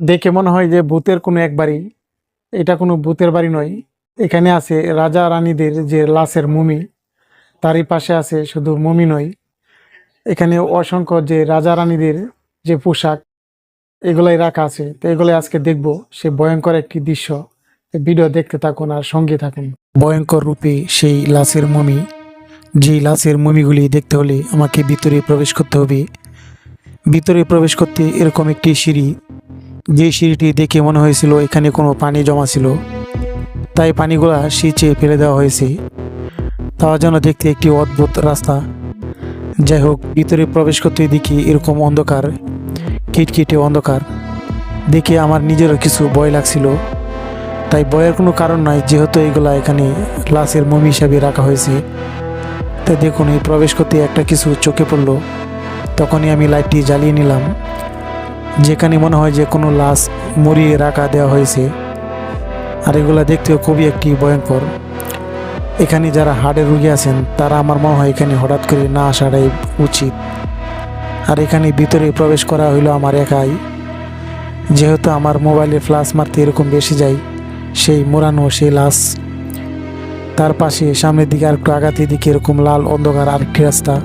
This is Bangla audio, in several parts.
দেখে মনে হয় যে ভূতের কোনো এক বাড়ি। এটা কোনো ভূতের বাড়ি নয়। এখানে আছে রাজা রানীদের যে লাশের মমি, তারই পাশে আছে শুধু মমি নয়। এখানে অসংখ্য যে রাজা রানীদের যে পোশাক, এগুলাই রাখা আছে। তো এগুলাই আজকে দেখব। সে ভয়ঙ্কর একটি দৃশ্য। ভিডিও দেখতে থাকুন আর সঙ্গে থাকুন। ভয়ঙ্কর রূপে সেই লাশের মমি যে লাশের মমিগুলি দেখতে হলে আমাকে ভিতরে প্রবেশ করতে হবে। ভিতরে প্রবেশ করতে এরকম একটি সিঁড়ি যে সিঁড়িটি দেখে মনে হয়েছিল এখানে কোনো পানি জমা ছিল, তাই পানিগুলা সিঁচে ফেলে দেওয়া হয়েছে। তাও যেন দেখতে একটি অদ্ভুত রাস্তা। যাই হোক, ভিতরে প্রবেশ করতে দেখি এরকম অন্ধকার কিটকিটে অন্ধকার। দেখে আমার নিজেরও কিছু ভয় লাগছিল। তাই ভয়ের কোনো কারণ নাই, যেহেতু এগুলা এখানে লাশের মমি হিসাবে রাখা হয়েছে। তাই দেখুন, এই প্রবেশ করতে একটা কিছু চোখে পড়ল। তখনই আমি লাইটটি জ্বালিয়ে নিলাম। যেখানে মনে হয় যে কোনো লাশ মরিয়ে রাখা দেওয়া হয়েছে। আর এগুলা দেখতেও খুবই একটি ভয়ঙ্কর। এখানে যারা হার্টের রুগী আছেন, তারা আমার মনে হয় এখানে হঠাৎ করে না আসাটাই উচিত। আর এখানে ভিতরে প্রবেশ করা হইল আমার একাই। যেহেতু আমার মোবাইলে ফ্লাশ মারতে এরকম বেশি যায়, সেই মোড়ানো সেই লাশ। তার পাশে সামনের দিকে আর একটু আগাতে দিকে এরকম লাল অন্ধকার আরেকটি রাস্তা।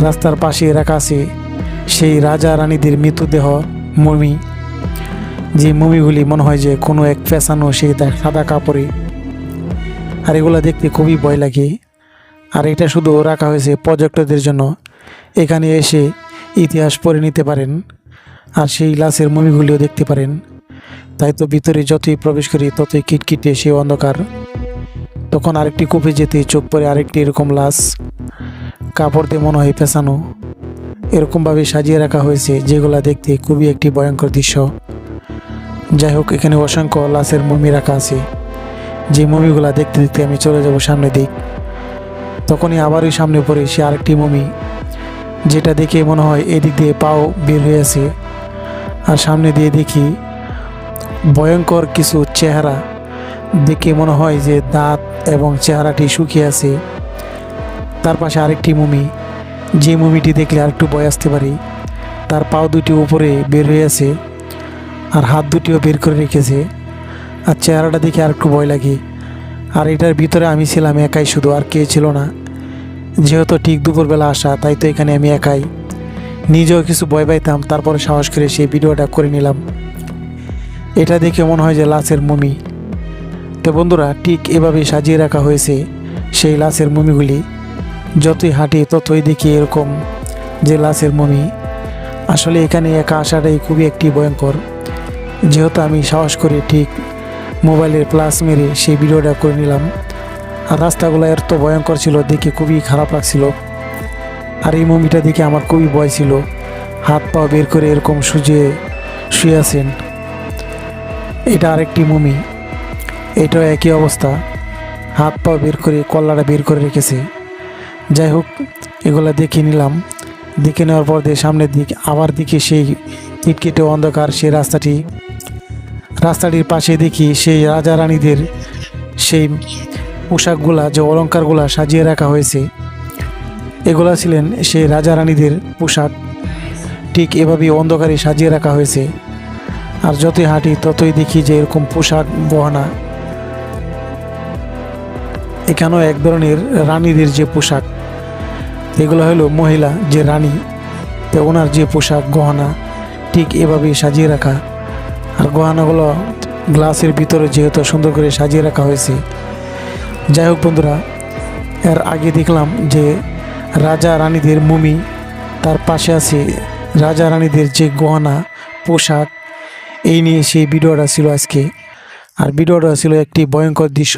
রাস্তার পাশে রাখা আছে সেই রাজা রানীদের মৃতদেহ মমি, যে মমিগুলি মনে হয় যে কোনো এক ফ্যাশানো সেই সাদা কাপড়ে। আর এগুলো দেখতে খুবই ভয় লাগে। আর এটা শুধু রাখা হয়েছে পর্যটকদের জন্য। এখানে এসে ইতিহাস পড়ে নিতে পারেন আর সেই লাশের মমিগুলিও দেখতে পারেন। তাই তো ভিতরে যতই প্রবেশ করি, ততই কিটকিটে সে অন্ধকার। তখন আরেকটি কূপে যেতে চোখ পরে আরেকটি এরকম লাশ। কাপড় দিয়ে মনে হয় পেঁচানো। এরকমভাবে সাজিয়ে রাখা হয়েছে, যেগুলা দেখতে খুবই একটি ভয়ঙ্কর দৃশ্য। যাই হোক এখানে অসংখ্য লাশের মমি রাখা আছে। যে মমিগুলা দেখতে দেখতে আমি চলে যাব সামনে দিক। তখনই আবারই সামনে পড়ে সে আরেকটি মমি, যেটা দেখে মনে হয় এদিক দিয়ে পাও বের হয়ে আছে। আর সামনে দিয়ে দেখি ভয়ঙ্কর কিছু চেহারা। দেখে মনে হয় যে দাঁত এবং চেহারাটি শুকিয়ে আছে। তার পাশে আরেকটি মুমি যে মুমিটি দেখলে আরেকটু ভয় আসতে পারি, তার পাও দুটি উপরে বের হয়ে আছে আর হাত দুটিও বের করে রেখেছে আর চেহারাটা দেখে আরেকটু ভয় লাগে। আর এটার ভিতরে আমি ছিলাম একাই শুধু, আর কে ছিল না। যেহেতু ঠিক দুপুরবেলা আসা, তাই তো এখানে আমি একাই। নিজেও কিছু ভয় পাইতাম, তারপরে সাহস করে সেই ভিডিওটা করে নিলাম। এটা দেখে মনে হয় যে লাশের মমি। তো বন্ধুরা, ঠিক এভাবে সাজিয়ে রাখা হয়েছে সেই লাশের মমিগুলি। যতই হাঁটি, ততই দেখি এরকম যে লাশের মমি আসলে এখানে একা আসাটাই খুবই একটি ভয়ঙ্কর। যেহেতু আমি সাহস করে ঠিক মোবাইলের প্লাস মেরে সেই ভিডিওটা করে নিলাম। আর রাস্তাগুলো এত ভয়ঙ্কর ছিল, দেখে খুবই খারাপ লাগছিল। আর এই মমিটা দেখে আমার খুবই ভয় ছিল। হাত পা বের করে এরকম সুজে শুয়ে আছেন। এটা আরেকটি মমি। এটাও একই অবস্থা। হাত পা বের করে, কল্লাটা বের করে রেখেছে। যাই হোক, এগুলো দেখে নিলাম। দেখে নেওয়ার পর দিয়ে সামনের দিক, আবার দিকে সেই কিটকিটে অন্ধকার, সেই রাস্তাটি। রাস্তাটির পাশে দেখি সেই রাজা রানীদের সেই পোশাকগুলা, যে অলংকারগুলা সাজিয়ে রাখা হয়েছে। এগুলা ছিলেন সেই রাজা রানীদের পোশাক। ঠিক এভাবেই অন্ধকারে সাজিয়ে রাখা হয়েছে। আর যতই হাঁটি, ততই দেখি যে এরকম পোশাক গহনা এখানেও এক ধরনের রানীদের যে পোশাক। এগুলো হলো মহিলা, যে রানী, তো ওনার যে পোশাক, গহনা, ঠিক এভাবে সাজিয়ে রাখা। আর গহনাগুলো গ্লাসের ভিতরে যেহেতু সুন্দর করে সাজিয়ে রাখা হয়েছে। যাই হোক বন্ধুরা, এর আগে দেখলাম যে রাজা রানীদের মুমি, তার পাশে আছে রাজা রানীদের যে গহনা, পোশাক, এই নিয়ে সেই ভিডিওটা ছিল আজকে। আর ভিডিওটা ছিল একটি ভয়ঙ্কর দৃশ্য।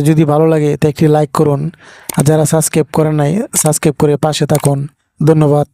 যদি ভালো লাগে, তো একটি লাইক করুন। আর যারা সাবস্ক্রাইব করেন নাই সাবস্ক্রাইব করে পাশে থাকুন। ধন্যবাদ।